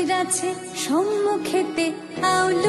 কইরাছে সম্মুখেতে আউল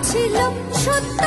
ছিল সত্য